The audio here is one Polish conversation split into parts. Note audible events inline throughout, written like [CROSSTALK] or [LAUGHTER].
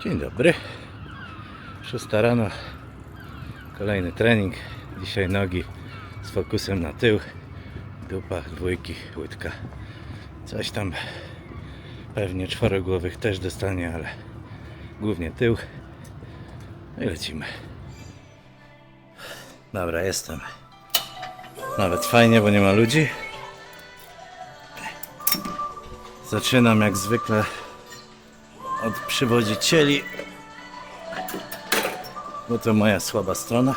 Dzień dobry. 6 rano. Kolejny trening. Dzisiaj nogi z fokusem na tył. Dupa, dwójki, łydka. Coś tam pewnie czworogłowych też dostanie, ale głównie tył. No i lecimy. Dobra, jestem. Nawet fajnie, bo nie ma ludzi. Zaczynam jak zwykle od przywodzicieli, bo to moja słaba strona.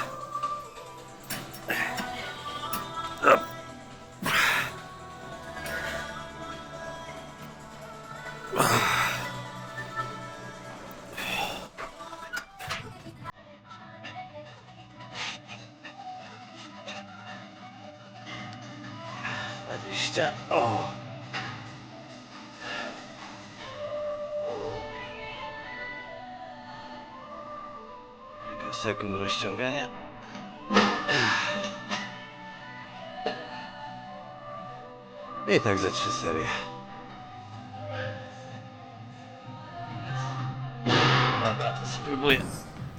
Kilka sekund rozciągania. I tak za trzy serie. Dobra, to spróbuję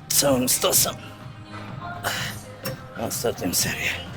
całym stosem. Ostatnią serię.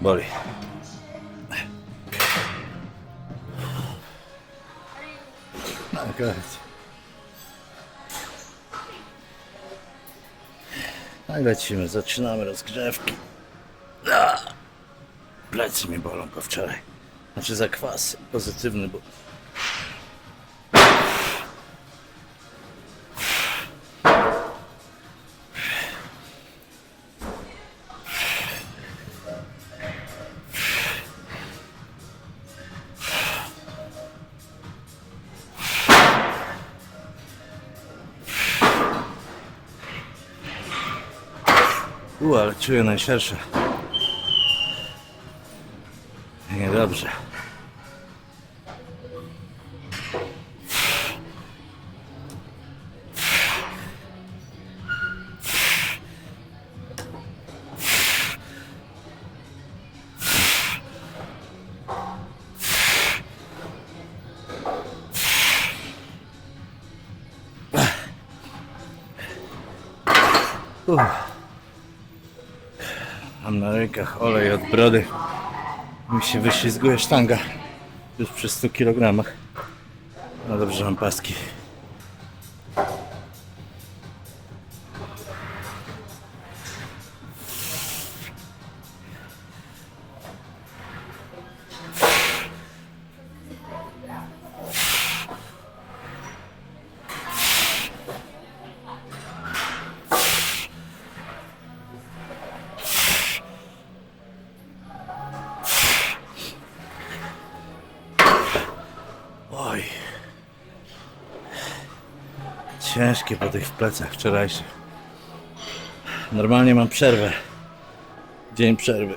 Boli. Akurat. No i lecimy, zaczynamy rozgrzewki. A, plecy mi bolą po wczoraj. Znaczy za kwas pozytywny, bo U, ale czuję najszersze. Niedobrze. Uff. Mam na rękach olej od brody. Mi się wyślizguje sztanga. Już przy 100 kg. No dobrze, mam paski. Ciężkie po tych plecach wczorajszych. Normalnie mam przerwę. Dzień przerwy.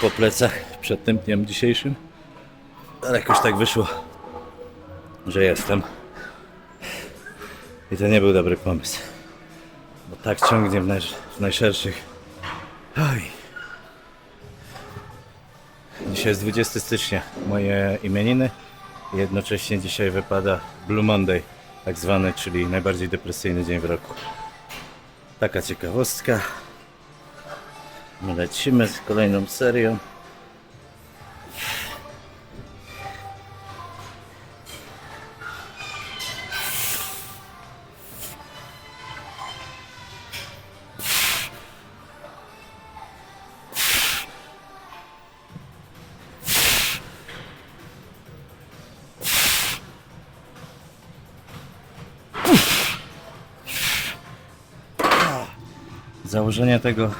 Po plecach przed tym dniem dzisiejszym. Ale jakoś tak wyszło, że jestem. I to nie był dobry pomysł. Bo tak ciągnie w, naj, w najszerszych. Oj. Dzisiaj jest 20 stycznia, moje imieniny. Jednocześnie dzisiaj wypada Blue Monday, tak zwany, czyli najbardziej depresyjny dzień w roku. Taka ciekawostka. My lecimy z kolejną serią. Założenie tego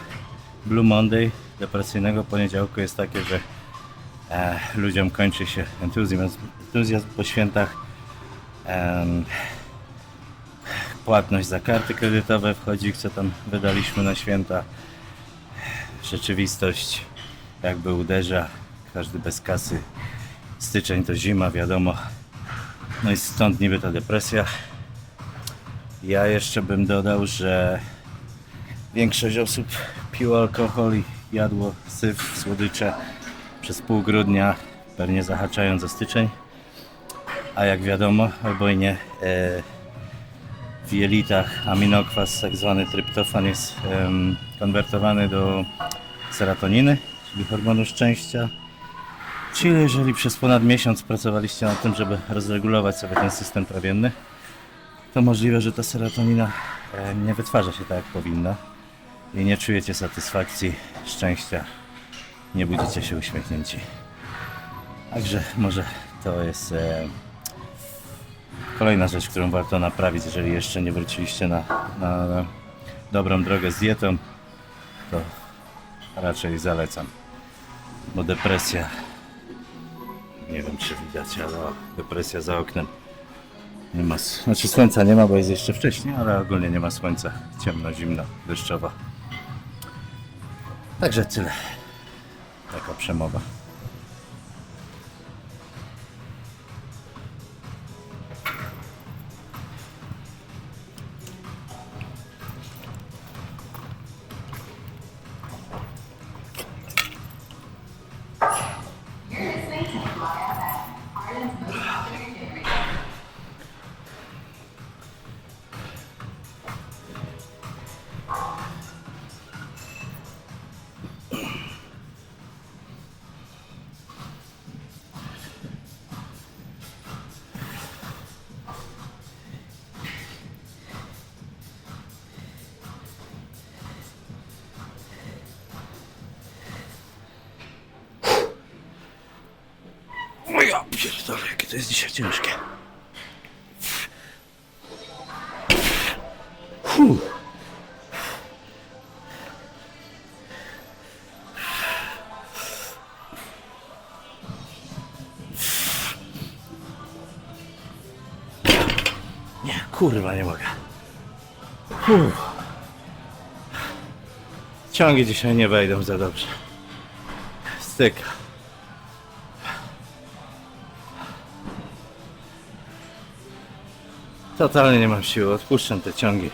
Blue Monday, depresyjnego poniedziałku jest takie, że e, ludziom kończy się entuzjazm, entuzjazm po świętach. Em, płatność za karty kredytowe wchodzi, co tam wydaliśmy na święta. Rzeczywistość jakby uderza, każdy bez kasy. Styczeń to zima, wiadomo. No i stąd niby ta depresja. Ja jeszcze bym dodał, że większość osób piło alkohol i jadło syf, słodycze przez pół grudnia, pewnie zahaczając o styczeń. A jak wiadomo, albo i nie, e, w jelitach aminokwas, tak zwany tryptofan jest em, konwertowany do serotoniny, czyli hormonu szczęścia. Czyli jeżeli przez ponad miesiąc pracowaliście nad tym, żeby rozregulować sobie ten system trawienny, to możliwe, że ta serotonina e, nie wytwarza się tak jak powinna i nie czujecie satysfakcji, szczęścia, nie budzicie się uśmiechnięci. Także może to jest e, kolejna rzecz, którą warto naprawić, jeżeli jeszcze nie wróciliście na, na, na dobrą drogę z dietą, to raczej zalecam. Bo depresja, nie wiem czy widać, ale depresja za oknem. Nie ma, znaczy słońca nie ma, bo jest jeszcze wcześniej, ale ogólnie nie ma słońca. Ciemno, zimno, deszczowo. Także tyle. Taka przemowa. Ja pierdolę, jakie to jest dzisiaj ciężkie. Fuh. Nie, kurwa, nie mogę. Fuh. Ciągi dzisiaj nie wejdą za dobrze. Styka. Totalnie nie mam siły, odpuszczam te ciągi.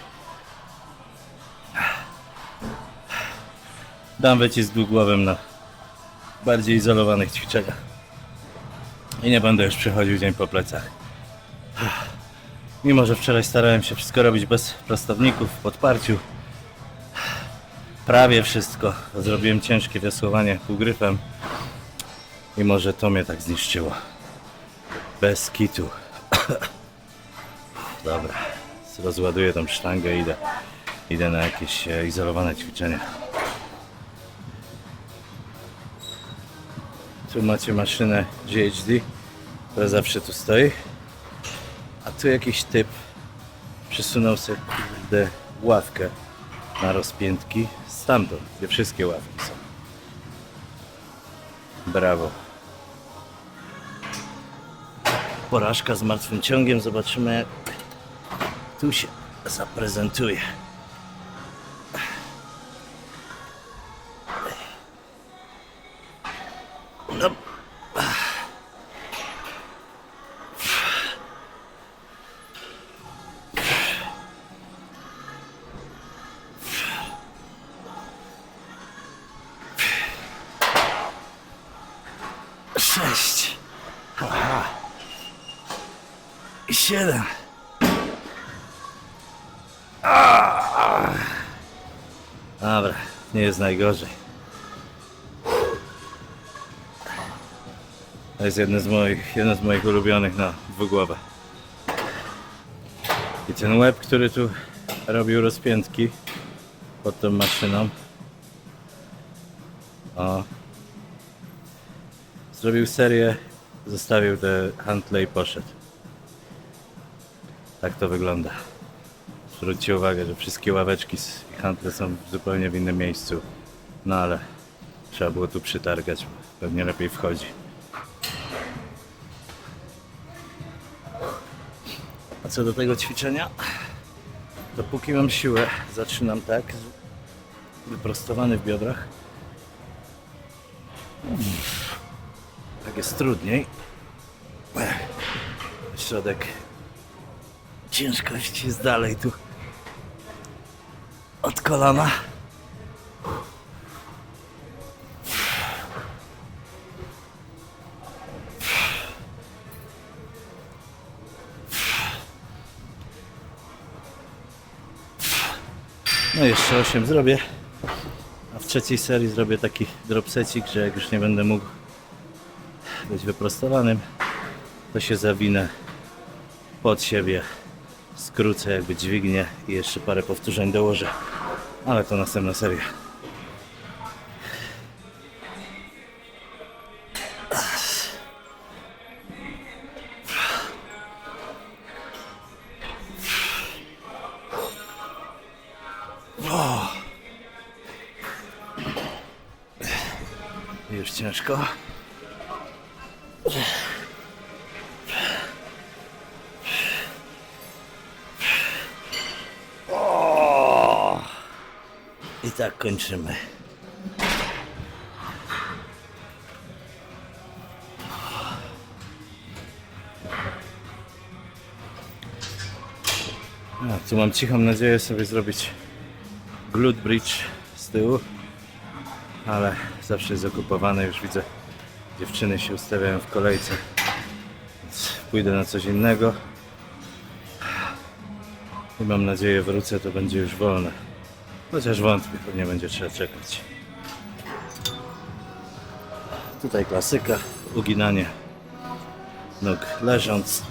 Dam wycisk dwugłowym na bardziej izolowanych ćwiczeniach. I nie będę już przychodził dzień po plecach. Mimo, że wczoraj starałem się wszystko robić bez prostowników, w podparciu. Prawie wszystko. Zrobiłem ciężkie wiosłowanie półgryfem. I może to mnie tak zniszczyło. Bez kitu. Dobra, rozładuję tą sztangę i idę, idę na jakieś e, izolowane ćwiczenia. Tu macie maszynę GHD, która zawsze tu stoi. A tu jakiś typ przesunął sobie ławkę na rozpiętki stamtąd, gdzie wszystkie ławki są. Brawo. Porażka z martwym ciągiem, zobaczymy tu się zaprezentuje. No. Sześć. Aha. Siedem. Nie jest najgorzej. To jest jeden z moich, jeden z moich ulubionych na dwugłowę. I ten łeb, który tu robił rozpiętki pod tą maszyną. O. Zrobił serię, zostawił te handle i poszedł. Tak to wygląda. Zwróćcie uwagę, że wszystkie ławeczki i handle są zupełnie w innym miejscu. No ale trzeba było tu przytargać, pewnie lepiej wchodzi. A co do tego ćwiczenia, dopóki mam siłę, zaczynam tak, wyprostowany w biodrach. Tak jest trudniej. Środek ciężkości jest dalej tu kolana. No jeszcze 8 zrobię. A w trzeciej serii zrobię taki dropsecik, że jak już nie będę mógł być wyprostowanym, to się zawinę pod siebie, skrócę jakby dźwignię i jeszcze parę powtórzeń dołożę. Ale to następna seria. Już ciężko. Tak kończymy. A, tu mam cichą nadzieję sobie zrobić glute bridge z tyłu ale zawsze jest okupowane. Już widzę, dziewczyny się ustawiają w kolejce, więc pójdę na coś innego. I mam nadzieję, wrócę, to będzie już wolne. Chociaż wątpię, pewnie będzie trzeba czekać. Tutaj klasyka, uginanie nóg leżąc.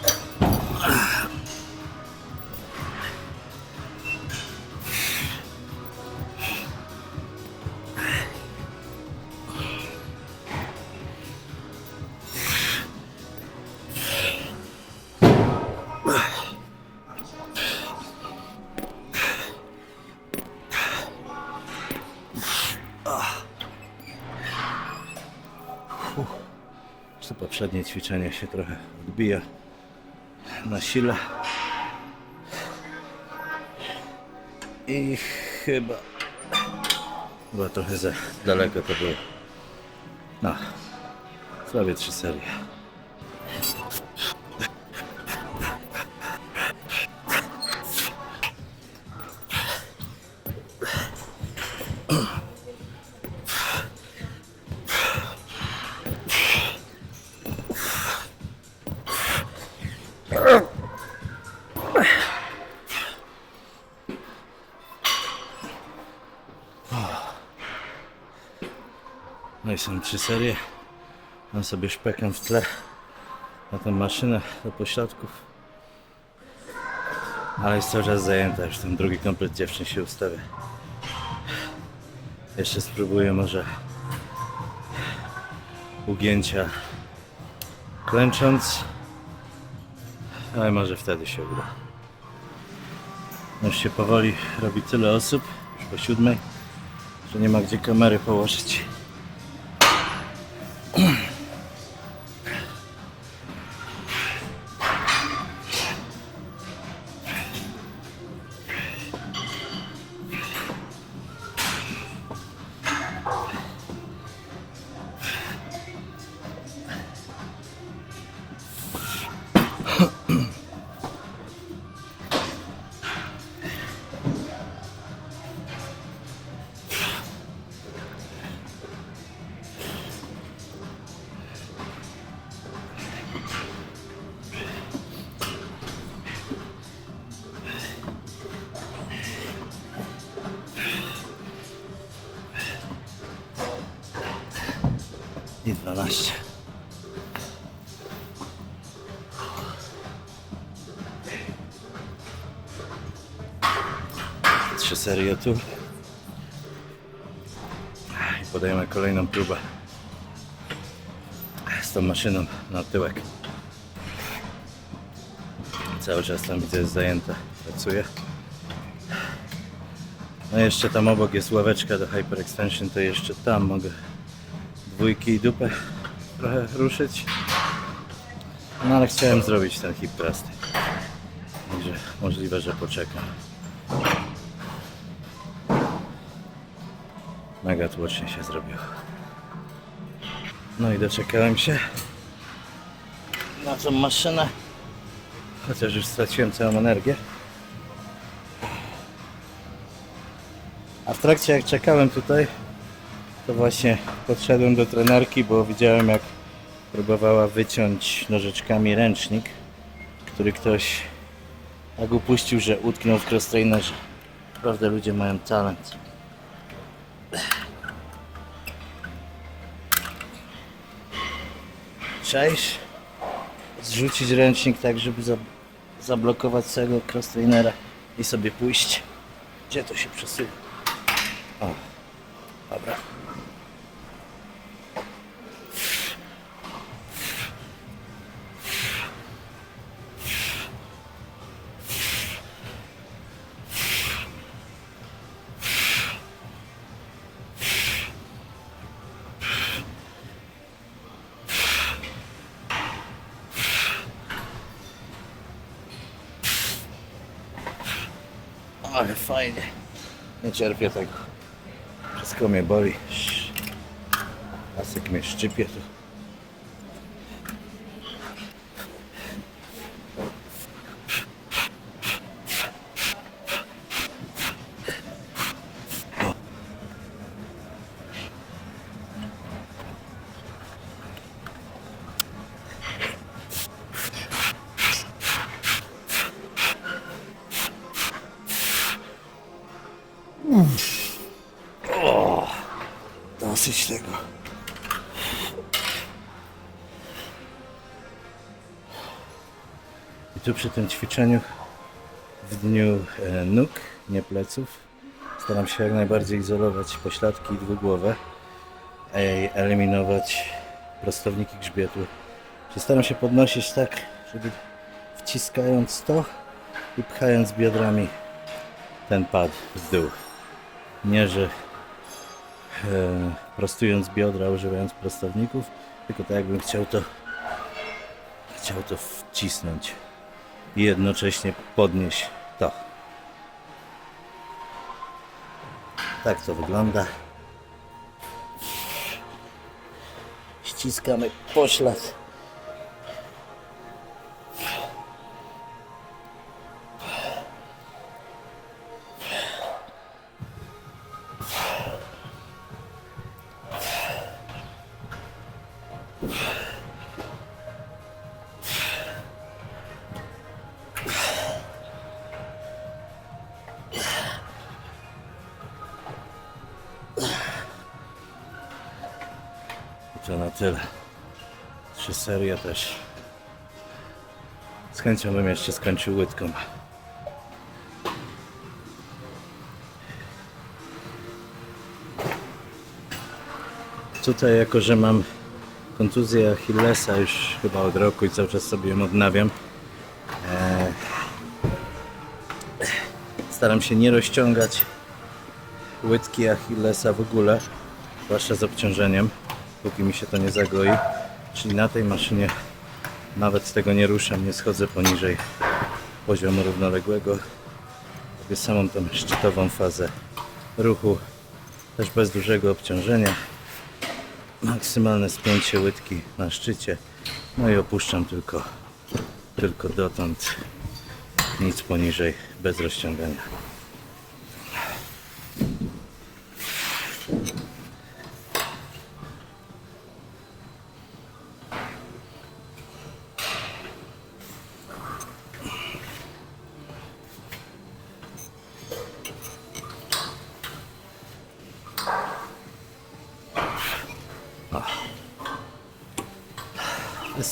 To poprzednie ćwiczenie się trochę odbija na sile. I chyba chyba trochę za daleko to było. No, zrobię trzy serie. No i są trzy serie. Mam sobie szpekę w tle na tą maszynę do pośladków. Ale jest cały czas zajęta, już ten drugi komplet dziewczyn się ustawia. Jeszcze spróbuję może ugięcia klęcząc. Ale może wtedy się uda. Już się powoli robi tyle osób, już po siódmej, że nie ma gdzie kamery położyć. 12. Trzy serie tu. I podajemy kolejną próbę. Z tą maszyną na tyłek. Cały czas tam widzę jest zajęte. Pracuje. No jeszcze tam obok jest ławeczka do hyperextension, to jeszcze tam mogę dwójki i dupę trochę ruszyć. No ale chciałem zrobić ten hip thrusty. Także możliwe, że poczekam. Mega tłocznie się zrobiło. No i doczekałem się na tą maszynę. Chociaż już straciłem całą energię. A w trakcie jak czekałem tutaj, to właśnie podszedłem do trenerki, bo widziałem jak próbowała wyciąć nożyczkami ręcznik, który ktoś tak upuścił, że utknął w crosstrainerze. Naprawdę ludzie mają talent. Cześć. Zrzucić ręcznik tak, żeby za, zablokować całego crosstrainera i sobie pójść. Gdzie to się przesuwa? O, dobra. Cierpię tego. Wszystko mnie boli. Pasek mnie szczypie tu. I tu przy tym ćwiczeniu w dniu e, nóg, nie pleców, staram się jak najbardziej izolować pośladki dwugłowe i eliminować prostowniki grzbietu. Czyli staram się podnosić tak, żeby wciskając to i pchając biodrami ten pad w dół. Nie, że prostując biodra, używając prostowników, tylko tak jakbym chciał to chciał to wcisnąć i jednocześnie podnieść to. Tak to wygląda. Ściskamy poślad. Tyle. Trzy serie też. Z chęcią bym jeszcze skończył łydką. Tutaj jako, że mam kontuzję Achillesa już chyba od roku i cały czas sobie ją odnawiam. E, staram się nie rozciągać łydki Achillesa w ogóle, zwłaszcza z obciążeniem, póki mi się to nie zagoi. Czyli na tej maszynie nawet tego nie ruszam, nie schodzę poniżej poziomu równoległego. Robię samą tą szczytową fazę ruchu, też bez dużego obciążenia. Maksymalne spięcie łydki na szczycie. No i opuszczam tylko, tylko dotąd. Nic poniżej, bez rozciągania.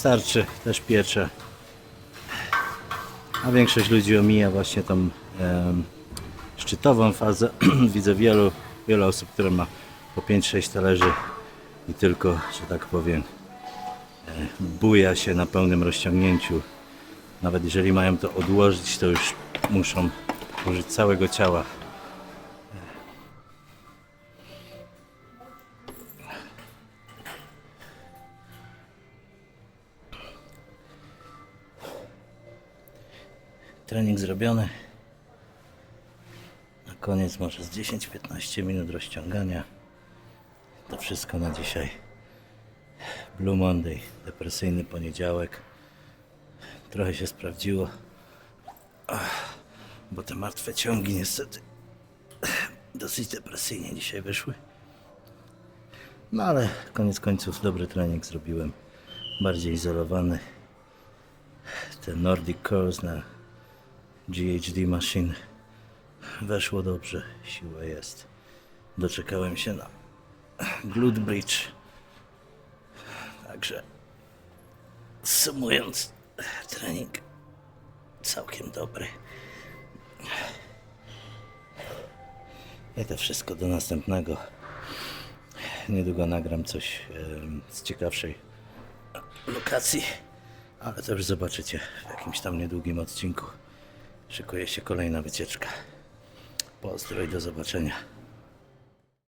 Wystarczy, też piecze. A większość ludzi omija właśnie tą em, szczytową fazę. [CLEARS THROAT] Widzę wielu, wiele osób, które ma po 5-6 talerzy i tylko, że tak powiem, e, buja się na pełnym rozciągnięciu. Nawet jeżeli mają to odłożyć, to już muszą użyć całego ciała. Trening zrobiony. Na koniec może z 10-15 minut rozciągania. To wszystko na dzisiaj. Blue Monday, depresyjny poniedziałek. Trochę się sprawdziło, bo te martwe ciągi niestety dosyć depresyjnie dzisiaj wyszły. No ale koniec końców dobry trening zrobiłem. Bardziej izolowany. Ten Nordic Curls na GHD Machine weszło dobrze. Siła jest. Doczekałem się na glute bridge. Także sumując, trening całkiem dobry. I to wszystko do następnego. Niedługo nagram coś z ciekawszej lokacji, ale to już zobaczycie w jakimś tam niedługim odcinku. Szykuje się kolejna wycieczka. Pozdro i do zobaczenia.